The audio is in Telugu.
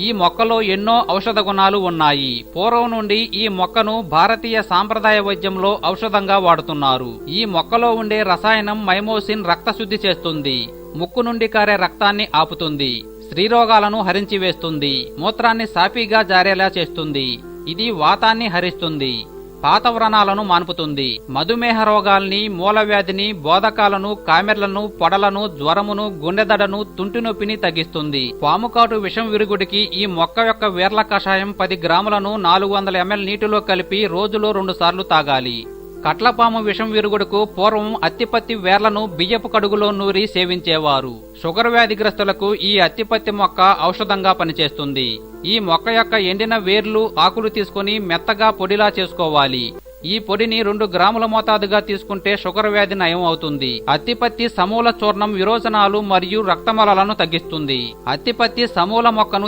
ఈ మొక్కలో ఎన్నో ఔషధ గుణాలు ఉన్నాయి. పూర్వం నుండి ఈ మొక్కను భారతీయ సాంప్రదాయ వైద్యంలో ఔషధంగా వాడుతున్నారు. ఈ మొక్కలో ఉండే రసాయనం మైమోసిన్ రక్తశుద్ధి చేస్తుంది. ముక్కు నుండి కారే రక్తాన్ని ఆపుతుంది. స్త్రీరోగాలను హరించివేస్తుంది. మూత్రాన్ని సాఫీగా జారేలా చేస్తుంది. ఇది వాతాన్ని హరిస్తుంది. పాత వ్రణాలను మాన్పుతుంది. మధుమేహ రోగాల్ని మూలవ్యాధిని బోధకాలను కామెర్లను పొడలను జ్వరమును గుండెదడను తుంటి నొప్పిని తగ్గిస్తుంది. పాముకాటు విషం విరుగుడికి ఈ మొక్క యొక్క వేర్ల కషాయం పది గ్రాములను నాలుగు వందల ఎంఎల్ నీటిలో కలిపి రోజులో రెండు సార్లు తాగాలి. కట్లపాము విషం విరుగుడుకు పూర్వం అత్తిపత్తి వేర్లను బియ్యపు కడుగులో నూరి సేవించేవారు. షుగర్ వ్యాధిగ్రస్తులకు ఈ అత్తిపత్తి మొక్క ఔషధంగా పనిచేస్తుంది. ఈ మొక్క యొక్క ఎండిన వేర్లు ఆకులు తీసుకుని మెత్తగా పొడిలా చేసుకోవాలి. ఈ పొడిని రెండు గ్రాముల మోతాదుగా తీసుకుంటే షుగర్ వ్యాధి నయం అవుతుంది. అత్తిపత్తి సమూల చూర్ణం విరోచనాలు మరియు రక్తమలలను తగ్గిస్తుంది. అత్తిపత్తి సమూల మొక్కను